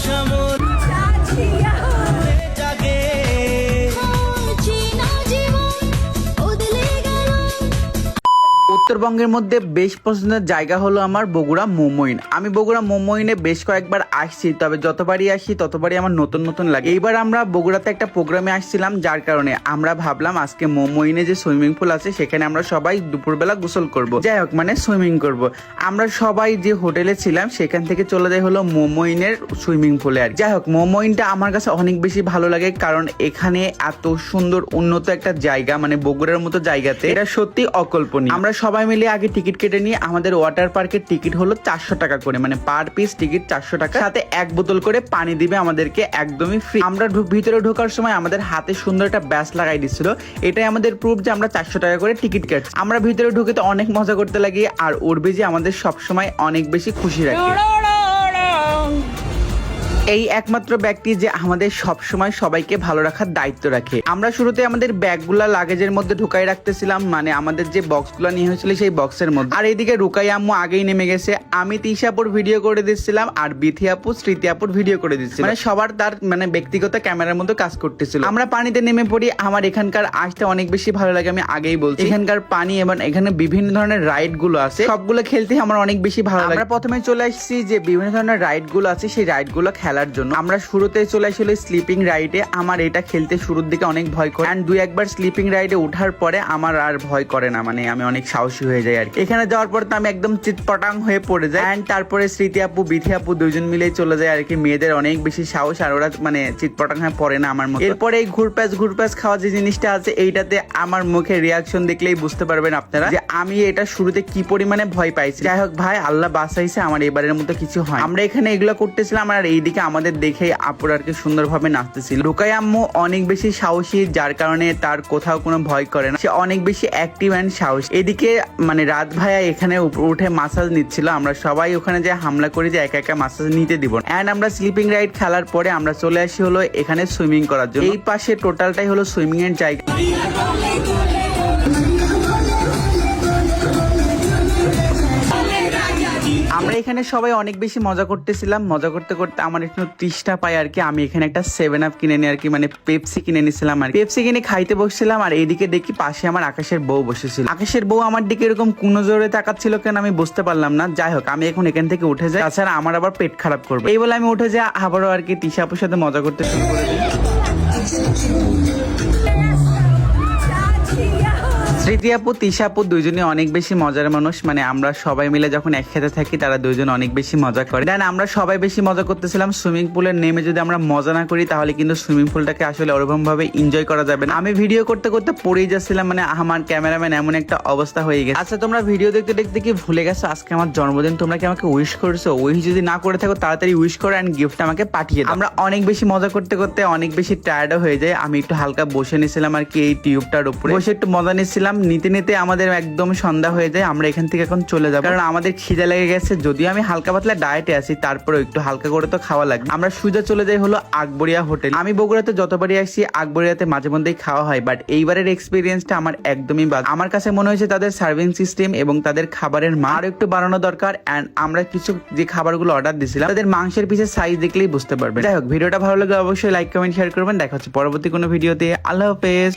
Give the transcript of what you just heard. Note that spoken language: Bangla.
আশা মোর উত্তরবঙ্গের মধ্যে বেশ পছন্দের জায়গা হলো আমার বগুড়া মোমোইন। আমি বগুড়া মোমোইনে বেশ কয়েকবার আসছি, তবে যতবারই আসি ততবারই আমার নতুন নতুন লাগে। এইবার আমরা বগুড়াতে একটা প্রোগ্রামে আসছিলাম, যার কারণে আমরা ভাবলাম আজকে মোমোইনে যে সুইমিং পুল আছে, সেখানে আমরা সবাই দুপুরবেলা গোসল করব। যাই হোক মানে সুইমিং করব। আমরা সবাই যে হোটেলে ছিলাম, সেখান থেকে চলে যাই হলো মোমোইনের সুইমিং পুলে আর যাই হোক, মোমোইনটা আমার কাছে অনেক বেশি ভালো লাগে, কারণ এখানে এত সুন্দর, উন্নত একটা জায়গা মানে বগুড়ার মতো জায়গাতে, এটা সত্যি অকল্পনীয়। আমরা সবাই মিলে আগে টিকিট কেটে নিয়ে আমাদের ওয়াটার পার্কের টিকিট হলো চারশো টাকা করে মানে পার পিস টিকিট চারশো টাকা। সাথে এক বোতল করে পানি দিবে আমাদেরকে একদমই ফ্রি আমরা ভিতরে ঢোকার সময় আমাদের হাতে সুন্দর একটা ব্যাস লাগাই দিচ্ছিল এটাই আমাদের প্রুফ যে আমরা চারশো টাকা করে টিকিট কাটছি। আমরা ভিতরে ঢুকে তো অনেক মজা করতে লাগি, আর উঠবে যে আমাদের সবসময় অনেক বেশি খুশি রাখে। এই একমাত্র ব্যক্তি যে আমাদের সব সময় সবাইকে ভালো রাখার দায়িত্ব রাখে। আমরা শুরুতে আমাদের ব্যাগগুলা লাগেজের মধ্যে ঢুকাই রাখতেছিলাম মানে আমাদের যে বক্সগুলো নিয়ে হয়েছিল সেই বক্সের মধ্যে। আর এইদিকে রুকাই আম্মু আগেই নেমে গেছে। আমি তিশাপুর ভিডিও করে দিচ্ছিলাম আর বিথি আপু স্মৃতি আপুর ভিডিও করে দিচ্ছিলাম মানে সবার তার মানে ব্যক্তিগত ক্যামেরার মধ্যে কাজ করতেছিল। আমরা পানিতে নেমে পড়ি আমার এখানকার আসতে অনেক বেশি ভালো লাগে আমি আগেই বলছি। এখানকার পানি এবং এখানে বিভিন্ন ধরনের রাইডগুলো আছে সবগুলো খেলতে আমার অনেক বেশি ভালো লাগে। আমরা প্রথমে চলে আসছি যে বিভিন্ন ধরনের রাইডগুলো আছে সেই রাইডগুলো খেলার জন্য। আমরা শুরুতে চলে আসলে স্লিপিং রাইডে আমার এটা খেলতে শুরুর দিকে অনেক ভয় করে। অ্যান্ড দুই একবার স্লিপিং রাইডে ওঠার পরে আমার আর ভয় করে না। মানে আমি অনেক সাহসী হয়ে যাই আর এখানে যাওয়ার পর তো আমি একদম চিৎপটাং হয়ে পড়ে যাই। অ্যান্ড তারপরে স্মৃতি আপু, বিথি আপু দুজন মিলে চলে যায় আর কি। মেয়েদের অনেক বেশি সাহস আর ওরা মানে চিৎপটাং হয়ে পড়ে না আমার মতো। এরপরে এই ঘুরপ্যাচ ঘুরপ্যাচ খাওয়া যে জিনিসটা আছে, এইটাতে আমার মুখে রিয়াকশন দেখলেই বুঝতে পারবেন আপনারা যে আমি এটা শুরুতে কি পরিমাণে ভয় পাইছি। যাই হোক ভাই, আল্লাহ বাসাইছে আমার এবারের মতো কিছু হয়। আমরা এখানে এগুলো করতেছিলাম আর এইদিকে আমাদের দেখে আপুর আর কি সুন্দরভাবে নাচতেছিল। রুকাই আম্মু অনেক বেশি সাহসী, যার কারণে তার কোথাও কোনো ভয় করে না। সে অনেক বেশি অ্যাক্টিভ অ্যান্ড সাহস। এদিকে মানে রাত ভাইয়া এখানে উঠে মাসাজ নিচ্ছিল। আমরা সবাই ওখানে যে হামলা করি যে একা একা মাসাজ নিতে দিব অ্যান্ড আমরা স্লিপিং রাইড খেলার পরে আমরা চলে আসি হলো এখানে সুইমিং করার জন্য। এই পাশে টোটালটাই হলো সুইমিং এর জায়গা। আমরা এখানে সবাই অনেক বেশি মজা করতেছিলাম। মজা করতে করতে আমার একটু তৃষ্ণা পাই আর কি। আমি এখানে একটা সেভেন আপ কিনে নিই আর কি মানে পেপসি কিনে নিছিলাম আর পেপসি কিনে খাইতে বসছিলাম আর এইদিকে দেখি পাশে আমার আকাশের বউ বসেছিল। আকাশের বউ আমার দিকে এরকম কোনো জোরে তাকাচ্ছিল কেন আমি বুঝতে পারলাম না। যাই হোক, আমি এখন এখান থেকে উঠে যাই। তাছাড়া আমার আবার পেট খারাপ করবে। এই বলে আমি উঠে যাই, আবারও আর কি তিশাপুর সাথে মজা করতে শুরু করে দিই। স্মৃতি আপু, তিশা আপু দুইজনে অনেক বেশি মজার মানুষ। মানে আমরা সবাই মিলে যখন একসাথে থাকি, তারা দুইজন অনেক বেশি মজা করে। দেন আমরা সবাই বেশি মজা করতেছিলাম সুইমিং পুলের নেমে যদি আমরা মজা না করি, তাহলে কিন্তু সুইমিং পুলটাকে আসলে ওরকম ভাবে এনজয় করা যাবে না। আমি ভিডিও করতে করতে পড়েই যাচ্ছিলাম মানে আমার ক্যামেরাম্যান এমন একটা অবস্থা হয়ে গেছে। আচ্ছা তোমরা ভিডিও দেখতে দেখতে কি ভুলে গেছো? আজকে আমার জন্মদিন, তোমরা কি আমাকে উইশ করেছ? উইশ যদি না করে থাকো, তাড়াতাড়ি উইশ করো অ্যান্ড গিফট আমাকে পাঠিয়ে দাও। আমরা অনেক বেশি মজা করতে করতে অনেক বেশি টায়ার্ডও হয়ে যায় আমি একটু হালকা বসে নিয়েছিলাম আর কি এই টিউবটার উপরে। বসে একটু মজা নিচ্ছিলাম নিতে নিতে আমাদের একদম সন্ধ্যা হয়ে যায়, আমরা এখান থেকে এখন চলে যাব। কারণ আমাদের খিদে লেগে গেছে, যদিও আমি হালকা পাতলা ডায়েটে আছি, তারপরেও একটু হালকা করে তো খাওয়া লাগবে। আমরা সুজা চলে যাই হলো আকবরিয়া হোটেল। আমি বগুড়াতে যতবারই আসি, আকবরিয়াতে মাঝে মধ্যেই খাওয়া হয় বাট এইবারের এক্সপিরিয়েন্সটা আমার একদমই বাদ আমার কাছে মনে হয়েছে তাদের সার্ভিং সিস্টেম এবং তাদের খাবারের মান আরও একটু বাড়ানো দরকার অ্যান্ড আমরা কিছু যে খাবারগুলো অর্ডার দিয়েছিলাম, তাদের মাংসের পিছের সাইজ দেখলেই বুঝতে পারবেন। যাই হোক, ভিডিওটা ভালো লাগলে অবশ্যই লাইক কমেন্ট শেয়ার করবেন। দেখা হচ্ছে পরবর্তী কোনো ভিডিওতে আল্লাহ হাফেজ।